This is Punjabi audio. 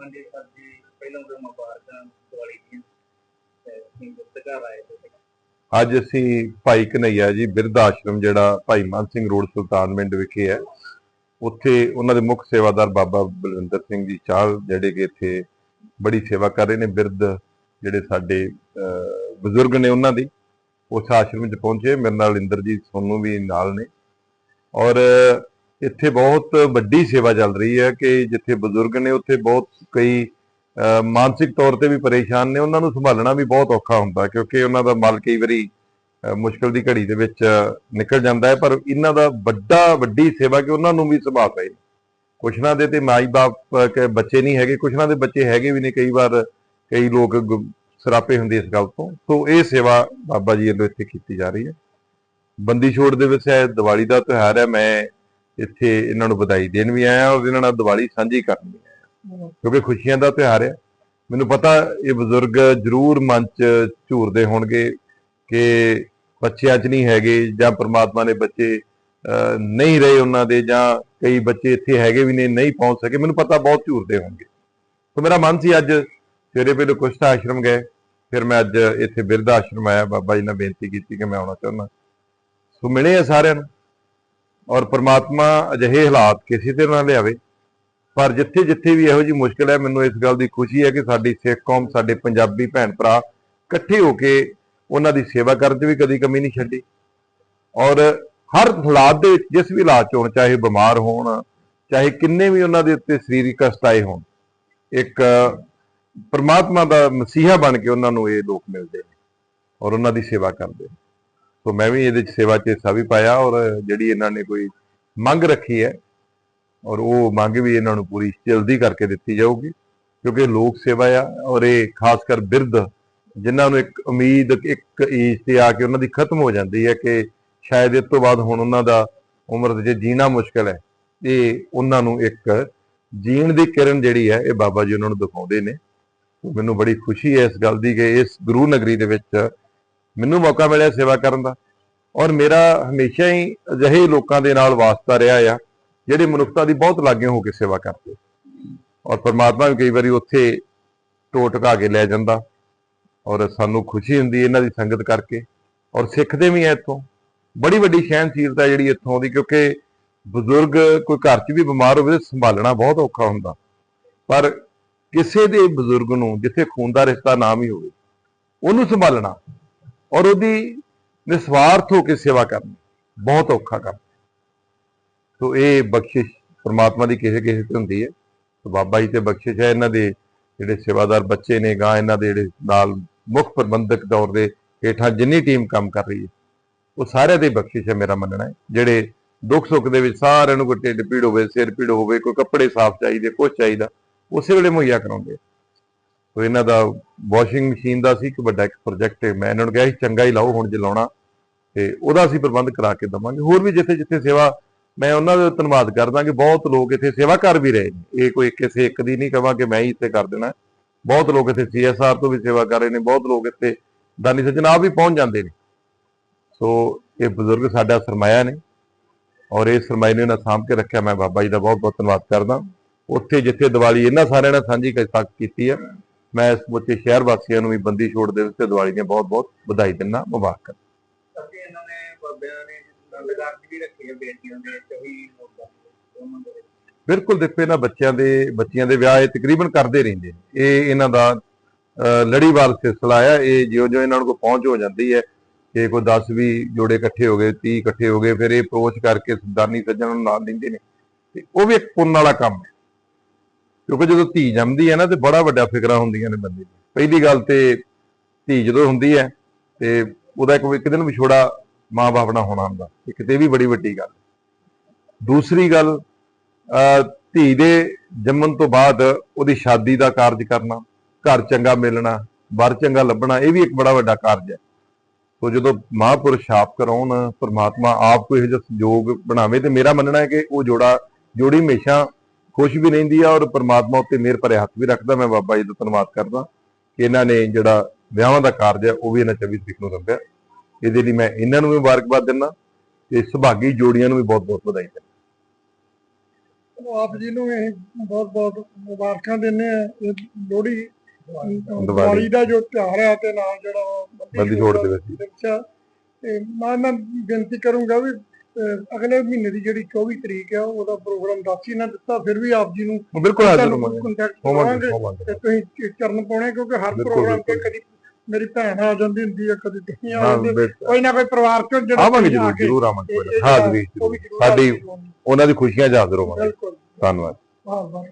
ਹਾਂਜੀ ਸਰ ਜੀ ਪਹਿਲਾਂ ਤਾਂ ਮੁਬਾਰਕਾਂ ਦੀਵਾਲੀ ਦੀਆਂ ਤੇ ਅਸੀਂ ਗੁਪਤਕਾਰ ਆਏ ਤੇ ਅੱਜ ਅਸੀਂ ਭਾਈ ਕਨਈਆ ਜੀ, ਬਿਰਧ ਆਸ਼ਰਮ ਜਿਹੜਾ ਭਾਈ ਮਾਨ ਸਿੰਘ ਰੋਡ, ਸੁਲਤਾਨ ਸੁਲਤਾਨਵਿੰਡ ਵਿਖੇ ਹੈ। ਉੱਥੇ ਉਹਨਾਂ ਦੇ ਮੁੱਖ ਸੇਵਾਦਾਰ ਬਾਬਾ ਬਲਵਿੰਦਰ ਸਿੰਘ ਜੀ ਚਾਲ ਜਿਹੜੇ ਕਿ ਇੱਥੇ ਬੜੀ ਸੇਵਾ ਕਰ ਰਹੇ ਨੇ, ਬਿਰਧ ਜਿਹੜੇ ਸਾਡੇ ਬਜ਼ੁਰਗ ਨੇ ਉਹਨਾਂ ਦੀ। ਉਸ ਆਸ਼ਰਮ 'ਚ ਪਹੁੰਚੇ। ਮੇਰੇ ਨਾਲ ਇੰਦਰਜੀਤ ਸੋਨੂ ਵੀ ਨਾਲ ਨੇ। ਔਰ ਇੱਥੇ ਬਹੁਤ ਵੱਡੀ ਸੇਵਾ ਚੱਲ ਰਹੀ ਹੈ ਕਿ ਜਿੱਥੇ ਬਜ਼ੁਰਗ ਨੇ ਉੱਥੇ ਬਹੁਤ ਕਈ ਮਾਨਸਿਕ ਤੌਰ ਤੇ ਵੀ ਪਰੇਸ਼ਾਨ ਨੇ ਉਹਨਾਂ ਨੂੰ ਸੰਭਾਲਣਾ ਵੀ ਬਹੁਤ ਔਖਾ ਹੁੰਦਾ ਕਿਉਂਕਿ ਉਹਨਾਂ ਦਾ ਮਾਲ ਕਈ ਵਾਰੀ ਮੁਸ਼ਕਲ ਦੀ ਘੜੀ ਦੇ ਵਿੱਚ ਨਿਕਲ ਜਾਂਦਾ ਹੈ ਪਰ ਇਹਨਾਂ ਦਾ ਵੱਡਾ ਵੱਡੀ ਸੇਵਾ ਕਿ ਉਹਨਾਂ ਨੂੰ ਵੀ ਸੰਭਾਲ ਪਏ ਕੁਛ ਨਾ ਦੇ ਤੇ ਮਾਈ ਬਾਪ ਅਹ, ਕੇ ਬੱਚੇ ਨਹੀਂ ਹੈਗੇ ਕੁਛ ਨਾ ਦੇ ਬੱਚੇ ਹੈਗੇ ਵੀ ਨੇ ਕਈ ਵਾਰ ਕਈ ਲੋਕ ਗੁ- ਸਰਾਪੇ ਹੁੰਦੇ ਇਸ ਗੱਲ ਤੋਂ। ਸੋ ਇਹ ਸੇਵਾ ਬਾਬਾ ਜੀ ਵੱਲੋਂ ਇੱਥੇ ਕੀਤੀ ਜਾ ਰਹੀ ਹੈ। ਬੰਦੀ ਛੋੜ ਦੇ ਵਿੱਚ ਹੈ ਦੀਵਾਲੀ ਦਾ ਤਿਉਹਾਰ ਹੈ ਮੈਂ ਇੱਥੇ ਇਹਨਾਂ ਨੂੰ ਵਧਾਈ ਦੇਣ ਵੀ ਆਇਆ ਔਰ ਇਹਨਾਂ ਨਾਲ ਦੀਵਾਲੀ ਸਾਂਝੀ ਕਰਨ ਵੀ ਆਇਆ। ਕਿਉਂਕਿ ਖੁਸ਼ੀਆਂ ਦਾ ਤਿਉਹਾਰ ਹੈ ਮੈਨੂੰ ਪਤਾ ਇਹ ਬਜ਼ੁਰਗ ਜ਼ਰੂਰ ਮਨ 'ਚ ਝੂਰਦੇ ਹੋਣਗੇ ਕਿ ਬੱਚਿਆਂ 'ਚ ਨਹੀਂ ਹੈਗੇ ਜਾਂ ਪ੍ਰਮਾਤਮਾ ਨੇ ਬੱਚੇ ਨਹੀਂ ਰਹੇ ਉਹਨਾਂ ਦੇ ਜਾਂ ਕਈ ਬੱਚੇ ਇੱਥੇ ਹੈਗੇ ਵੀ ਨੇ ਨਹੀਂ ਪਹੁੰਚ ਸਕੇ। ਮੈਨੂੰ ਪਤਾ ਬਹੁਤ ਝੂਰਦੇ ਹੋਣਗੇ। ਸੋ ਮੇਰਾ ਮਨ ਸੀ ਅੱਜ ਸਵੇਰੇ ਪਹਿਲੇ ਕੁਸ਼ਤਾ ਆਸ਼ਰਮ ਗਏ ਫਿਰ ਮੈਂ ਅੱਜ ਇੱਥੇ ਬਿਰਧ ਆਸ਼ਰਮ ਆਇਆ। ਬਾਬਾ ਜੀ ਨੇ ਬੇਨਤੀ ਕੀਤੀ ਕਿ ਮੈਂ ਆਉਣਾ ਚਾਹੁੰਦਾ। ਸੋ ਮਿਲੇ ਆ ਸਾਰਿਆਂ ਨੂੰ। ਔਰ ਪ੍ਰਮਾਤਮਾ ਅਜਿਹੇ ਹਾਲਾਤ ਕਿਸੇ ਤੇ ਨਾ ਲਿਆਵੇ। ਪਰ ਜਿੱਥੇ ਜਿੱਥੇ ਵੀ ਇਹੋ ਜੀ ਮੁਸ਼ਕਲ ਹੈ, ਮੈਨੂੰ ਇਸ ਗੱਲ ਦੀ ਖੁਸ਼ੀ ਹੈ ਕਿ ਸਾਡੀ ਸਿੱਖ ਕੌਮ, ਸਾਡੇ ਪੰਜਾਬੀ ਭੈਣ ਭਰਾ ਇਕੱਠੇ ਹੋ ਕੇ ਉਹਨਾਂ ਦੀ ਸੇਵਾ ਕਰਨ 'ਚ ਵੀ ਕਦੀ ਕਮੀ ਨਹੀਂ ਛੱਡੀ। ਔਰ ਹਰ ਹਾਲਾਤ ਦੇ ਵਿੱਚ, ਜਿਸ ਵੀ ਹਾਲਾਤ 'ਚ ਹੋਣ, ਚਾਹੇ ਬਿਮਾਰ ਹੋਣ, ਚਾਹੇ ਕਿੰਨੇ ਵੀ ਉਹਨਾਂ ਦੇ ਉੱਤੇ ਸਰੀਰਕ ਕਸ਼ਟ ਆਏ ਹੋਣ, ਇੱਕ ਪਰਮਾਤਮਾ ਦਾ ਮਸੀਹਾ ਬਣ ਕੇ ਉਹਨਾਂ ਨੂੰ ਇਹ ਲੋਕ ਮਿਲਦੇ ਨੇ ਔਰ ਉਹਨਾਂ ਦੀ ਸੇਵਾ ਕਰਦੇ ਨੇ। ਸੋ ਮੈਂ ਵੀ ਇਹਦੇ 'ਚ ਸੇਵਾ 'ਚ ਹਿੱਸਾ ਵੀ ਪਾਇਆ ਔਰ ਜਿਹੜੀ ਇਹਨਾਂ ਨੇ ਕੋਈ ਮੰਗ ਰੱਖੀ ਹੈ ਔਰ ਉਹ ਮੰਗ ਵੀ ਇਹਨਾਂ ਨੂੰ ਪੂਰੀ ਜਲਦੀ ਕਰਕੇ ਦਿੱਤੀ ਜਾਊਗੀ, ਕਿਉਂਕਿ ਲੋਕ ਸੇਵਾ ਆ ਔਰ ਇਹ ਖਾਸ ਕਰ ਬਿਰਧ ਜਿਨ੍ਹਾਂ ਨੂੰ ਇੱਕ ਉਮੀਦ, ਇੱਕ ਏਜ ਤੇ ਆ ਕੇ ਉਹਨਾਂ ਦੀ ਖਤਮ ਹੋ ਜਾਂਦੀ ਹੈ ਕਿ ਸ਼ਾਇਦ ਇਸ ਤੋਂ ਬਾਅਦ ਹੁਣ ਉਹਨਾਂ ਦਾ ਉਮਰ ਦੇ ਜੀਣਾ ਮੁਸ਼ਕਲ ਹੈ, ਇਹ ਉਹਨਾਂ ਨੂੰ ਇੱਕ ਜੀਣ ਦੀ ਕਿਰਨ ਜਿਹੜੀ ਹੈ ਇਹ ਬਾਬਾ ਜੀ ਉਹਨਾਂ ਨੂੰ ਦਿਖਾਉਂਦੇ ਨੇ। ਮੈਨੂੰ ਬੜੀ ਖੁਸ਼ੀ ਹੈ ਇਸ ਗੱਲ ਦੀ ਕਿ ਇਸ ਗੁਰੂ ਨਗਰੀ ਦੇ ਵਿੱਚ ਮੈਨੂੰ ਮੌਕਾ ਮਿਲਿਆ ਸੇਵਾ ਕਰਨ ਦਾ। ਔਰ ਮੇਰਾ ਹਮੇਸ਼ਾ ਹੀ ਅਜਿਹੇ ਲੋਕਾਂ ਦੇ ਨਾਲ ਵਾਸਤਾ ਰਿਹਾ ਆ, ਜਿਹੜੇ ਮਨੁੱਖਤਾ ਦੀ ਬਹੁਤ ਲਾਗੇ ਹੋ ਕੇ ਸੇਵਾ ਕਰਦੇ। ਔਰ ਪਰਮਾਤਮਾ ਵੀ ਕਈ ਵਾਰੀ ਉੱਥੇ ਟੋਟਕਾ ਕੇ ਲੈ ਜਾਂਦਾ। ਔਰ ਸਾਨੂੰ ਖੁਸ਼ੀ ਹੁੰਦੀ ਇਹਨਾਂ ਦੀ ਸੰਗਤ ਕਰਕੇ। ਔਰ ਸਿੱਖਦੇ ਵੀ ਆ ਇੱਥੋਂ। ਬੜੀ ਵੱਡੀ ਸਹਿਨਸ਼ੀਲਤਾ ਜਿਹੜੀ ਇੱਥੋਂ ਆਉਂਦੀ ਕਿਉਂਕਿ ਬਜ਼ੁਰਗ ਕੋਈ ਘਰ 'ਚ ਵੀ ਬਿਮਾਰ ਹੋਵੇ ਤੇ ਸੰਭਾਲਣਾ ਬਹੁਤ ਔਖਾ ਹੁੰਦਾ। ਪਰ ਕਿਸੇ ਦੇ ਬਜ਼ੁਰਗ ਨੂੰ, ਜਿੱਥੇ ਖੂਨ ਦਾ ਰਿਸ਼ਤਾ ਨਾ ਵੀ ਹੋਵੇ, ਉਹਨੂੰ ਸੰਭਾਲਣਾ ਔਰ ਉਹਦੀ ਨਿਸਵਾਰਥ ਹੋ ਕੇ ਸੇਵਾ ਕਰਨੀ, ਬਹੁਤ ਔਖਾ ਕੰਮ ਸੋ ਇਹ ਬਖਸ਼ਿਸ਼ ਪ੍ਰਮਾਤਮਾ ਦੀ ਕਿਸੇ ਕਿਸੇ ਤੇ ਹੁੰਦੀ ਹੈ। ਸੋ ਬਾਬਾ ਜੀ ਤੇ ਬਖਸ਼ਿਸ਼ ਹੈ ਇਹਨਾਂ ਦੇ ਜਿਹੜੇ ਸੇਵਾਦਾਰ ਬੱਚੇ ਨੇ ਗਾਂ ਇਹਨਾਂ ਦੇ ਜਿਹੜੇ ਨਾਲ ਮੁੱਖ ਪ੍ਰਬੰਧਕ ਦੌਰ ਦੇ ਹੇਠਾਂ ਜਿੰਨੀ ਟੀਮ ਕੰਮ ਕਰ ਰਹੀ ਹੈ, ਉਹ ਸਾਰਿਆਂ ਦੀ ਬਖਸ਼ਿਸ਼ ਹੈ ਮੇਰਾ ਮੰਨਣਾ ਹੈ। ਜਿਹੜੇ ਦੁੱਖ ਸੁੱਖ ਦੇ ਵਿੱਚ ਸਾਰਿਆਂ ਨੂੰ ਕੋਈ ਢਿੱਡ ਪੀੜ ਹੋਵੇ, ਸਿਰ ਪੀੜ ਹੋਵੇ, ਕੋਈ ਕੱਪੜੇ ਸਾਫ਼ ਚਾਹੀਦੇ ਕੁਝ ਚਾਹੀਦਾ, ਉਸੇ ਵੇਲੇ ਮੁਹੱਈਆ ਕਰਾਉਂਦੇ ਸੋ ਇਹਨਾਂ ਦਾ ਵਾਸ਼ਿੰਗ ਮਸ਼ੀਨ ਦਾ ਸੀ, ਇੱਕ ਵੱਡਾ ਇੱਕ ਪ੍ਰੋਜੈਕਟ ਹੈ। ਮੈਂ ਇਹਨਾਂ ਨੂੰ ਕਿਹਾ ਸੀ, ਚੰਗਾ ਹੀ ਲਾਓ, ਹੁਣ ਜੇ ਲਾਉਣਾ, ਤੇ ਉਹਦਾ ਅਸੀਂ ਪ੍ਰਬੰਧ ਕਰਾ ਕੇ ਦਵਾਂਗੇ। ਹੋਰ ਵੀ ਜਿੱਥੇ ਜਿੱਥੇ ਸੇਵਾ, ਮੈਂ ਉਹਨਾਂ ਦਾ ਧੰਨਵਾਦ ਕਰਦਾ ਕਿ ਬਹੁਤ ਲੋਕ ਇੱਥੇ ਸੇਵਾ ਕਰ ਵੀ ਰਹੇ ਨੇ। ਇਹ ਕੋਈ ਕਿਸੇ ਇੱਕ ਦੀ ਨਹੀਂ ਕਹਾਂ ਕਿ ਮੈਂ ਹੀ ਇੱਥੇ ਕਰ ਦੇਣਾ। ਬਹੁਤ ਲੋਕ ਇੱਥੇ ਸੀਐਸਆਰ ਤੋਂ ਵੀ ਸੇਵਾ ਕਰ ਰਹੇ ਨੇ, ਬਹੁਤ ਲੋਕ ਇੱਥੇ ਦਾਨੀ ਸੱਜਣ ਆਪ ਵੀ ਪਹੁੰਚ ਜਾਂਦੇ ਨੇ। ਸੋ ਇਹ ਬਜ਼ੁਰਗ ਸਾਡਾ ਸਰਮਾਇਆ ਨੇ ਔਰ ਇਹ ਸਰਮਾਏ ਨੂੰ ਇਹਨਾਂ ਸਾਂਭ ਕੇ ਰੱਖਿਆ। ਮੈਂ ਬਾਬਾ ਜੀ ਦਾ ਬਹੁਤ ਬਹੁਤ ਧੰਨਵਾਦ ਕਰਦਾ। ਉੱਥੇ ਜਿੱਥੇ ਦੀਵਾਲੀ ਇਹਨਾਂ ਸਾਰਿਆਂ ਨੇ ਸਾਂਝੀ ਕੀਤੀ ਹੈ ਮੈਂ ਇਸ ਮੁੱਤੇ ਸ਼ਹਿਰ ਵਾਸੀਆਂ ਨੂੰ ਵੀ ਬੰਦੀ ਛੋੜ ਦੇ ਉੱਤੇ ਦੀਵਾਲੀ ਦੀਆਂ ਬਹੁਤ ਬਹੁਤ ਵਧਾਈ ਦਿੰਦਾ ਮੁਬਾਰਕ। ਅਸੀਂ ਇਹਨਾਂ ਨੇ ਬਾਬਿਆਂ ਨੇ ਲਗਾਰ ਵੀ ਰੱਖੀ ਹੈ ਬੇਟੀਆਂ ਦੇ ਉਹਨਾਂ ਦੇ ਬਿਲਕੁਲ ਦੇਖੋ ਇਹਨਾਂ ਬੱਚਿਆਂ ਦੇ ਬੱਚਿਆਂ ਦੇ ਵਿਆਹ ਇਹ ਤਕਰੀਬਨ ਕਰਦੇ ਰਹਿੰਦੇ ਨੇ। ਇਹ ਇਹਨਾਂ ਦਾ ਲੜੀਵਾਰ ਸਿਲਸਿਲਾ ਆ ਇਹ ਜਿਉਂ ਜਿਉਂ ਇਹਨਾਂ ਨੂੰ ਕੋਈ ਪਹੁੰਚ ਹੋ ਜਾਂਦੀ ਹੈ ਕਿ ਕੋਈ 10 ਵੀ ਜੋੜੇ ਇਕੱਠੇ ਹੋ ਗਏ 30 ਇਕੱਠੇ ਹੋ ਗਏ ਫਿਰ ਇਹ ਅਪਰੋਚ ਕਰਕੇ ਸਰਦਾਰਨੀ ਸੱਜਣ ਨੂੰ ਨਾਲ ਦਿੰਦੇ ਨੇ। ਤੇ ਉਹ ਵੀ ਇੱਕ ਪੁੰਨ ਵਾਲਾ ਕੰਮ ਹੈ। ਕਿਉਂਕਿ ਜਦੋਂ ਧੀ ਜੰਮਦੀ ਹੈ ਨਾ ਤੇ ਬੜਾ ਵੱਡਾ ਫਿਕਰਾਂ ਹੁੰਦੀਆਂ ਨੇ ਬੰਦੇ ਦੀ ਪਹਿਲੀ ਗੱਲ ਤੇ ਧੀ ਜਦੋਂ ਹੁੰਦੀ ਹੈ ਤੇ ਉਹਦਾ ਇੱਕ ਇੱਕ ਦਿਨ ਵਿਛੋੜਾ ਮਾਂ-ਬਾਪ ਨਾਲ ਹੋਣਾ ਹੁੰਦਾ। ਇਹ ਕਿਤੇ ਵੀ ਬੜੀ ਵੱਡੀ ਗੱਲ। ਦੂਸਰੀ ਗੱਲ, ਅਹ ਧੀ ਦੇ ਜੰਮਣ ਤੋਂ ਬਾਅਦ ਉਹਦੀ ਸ਼ਾਦੀ ਦਾ ਕਾਰਜ ਕਰਨਾ, ਘਰ ਚੰਗਾ ਮਿਲਣਾ, ਵਰ ਚੰਗਾ ਲੱਭਣਾ, ਇਹ ਵੀ ਇੱਕ ਬੜਾ ਵੱਡਾ ਕਾਰਜ ਹੈ। ਸੋ ਜਦੋਂ ਮਹਾਂਪੁਰਸ਼ ਆਪ ਕਰਾਉਣ, ਪਰਮਾਤਮਾ ਆਪ ਕੋਈ ਇਹੋ ਜਿਹਾ ਸੰਜੋਗ ਬਣਾਵੇ ਤੇ ਮੇਰਾ ਮੰਨਣਾ ਹੈ ਕਿ ਉਹ ਜੋੜਾ ਜੋੜੀ ਹਮੇਸ਼ਾ ਖੁਸ਼ ਵੀ ਰਹਿੰਦੀ ਆ ਔਰ ਪ੍ਰਮਾਤਮਾ ਉੱਤੇ ਮਿਹਰ ਭਰੇ ਹੱਥ ਵੀ ਰੱਖਦਾ। ਮੈਂ ਬਾਬਾ ਜੀ ਦਾ ਧੰਨਵਾਦ ਕਰਦਾ ਕਿ ਇਹਨਾਂ ਨੇ ਜਿਹੜਾ ਵਿਆਹਾਂ ਦਾ ਕਾਰਜ ਹੈ ਉਹ ਵੀ ਇਹਨਾਂ 24 ਤਰੀਕ ਨੂੰ ਰੱਖਿਆ। ਇਹਦੇ ਲਈ ਮੈਂ ਇਹਨਾਂ ਨੂੰ ਵੀ ਮੁਬਾਰਕਬਾਦ ਦਿੰਦਾ ਤੇ ਸੁਭਾਗੀ ਜੋੜੀਆਂ ਨੂੰ ਵੀ ਬਹੁਤ ਬਹੁਤ ਵਧਾਈ ਦਿੰਦਾ। ਆਪ ਜੀ ਨੂੰ ਇਹ ਬਹੁਤ ਬਹੁਤ ਮੁਬਾਰਕਾਂ ਦਿੰਦੇ ਆ ਇਹ ਲੋਹੜੀ ਦੀਵਾਲੀ। ਦਾ ਜੋ ਤਿਉਹਾਰ ਹੈ ਤੇ ਨਾਲ ਜਿਹੜਾ ਬੰਦੀ ਛੋੜ। ਦਿਵਸ ਆ, ਤੇ ਮੈਂ ਬੇਨਤੀ ਕਰੂੰਗਾ ਵੀ ਅਗਲੇ ਮਹੀਨੇ ਦੀ ਜਿਹੜੀ 24 ਤਰੀਕ ਆ ਉਹਦਾ ਪ੍ਰੋਗਰਾਮ ਦੱਸ ਹੀ ਨਾ ਦਿੱਤਾ ਫਿਰ ਵੀ ਆਪ ਜੀ ਨੂੰ ਬਿਲਕੁਲ ਹਾਜ਼ਰ ਹੋਵਾਂਗੇ। ਤੇ ਤੁਸੀਂ ਚਰਨ ਪਾਉਣੇ ਕਿਉਂਕਿ ਹਰ ਪ੍ਰੋਗਰਾਮ ਤੇ। ਕਦੀ ਮੇਰੀ ਭੈਣ ਆ ਜਾਂਦੀ ਹੁੰਦੀ ਹੈ ਕਦੀ ਤੁਸੀਂ ਆ ਹਾਂ ਜਾਂਦੇ। ਕੋਈ ਨਾ ਕੋਈ ਪਰਿਵਾਰ ਚੋਂ ਜਿਹੜਾ ਆਵਾਂਗੇ ਜਰੂਰ ਜਰੂਰ ਆਵਾਂਗੇ ਹਾਜ਼ਰੀ ਸਾਡੀ। ਉਹਨਾਂ ਦੀ ਖੁਸ਼ੀਆਂ ਹਾਜ਼ਰ ਹੋਵਾਂਗੇ। ਧੰਨਵਾਦ। ਵਾਹ ਵਾਹ।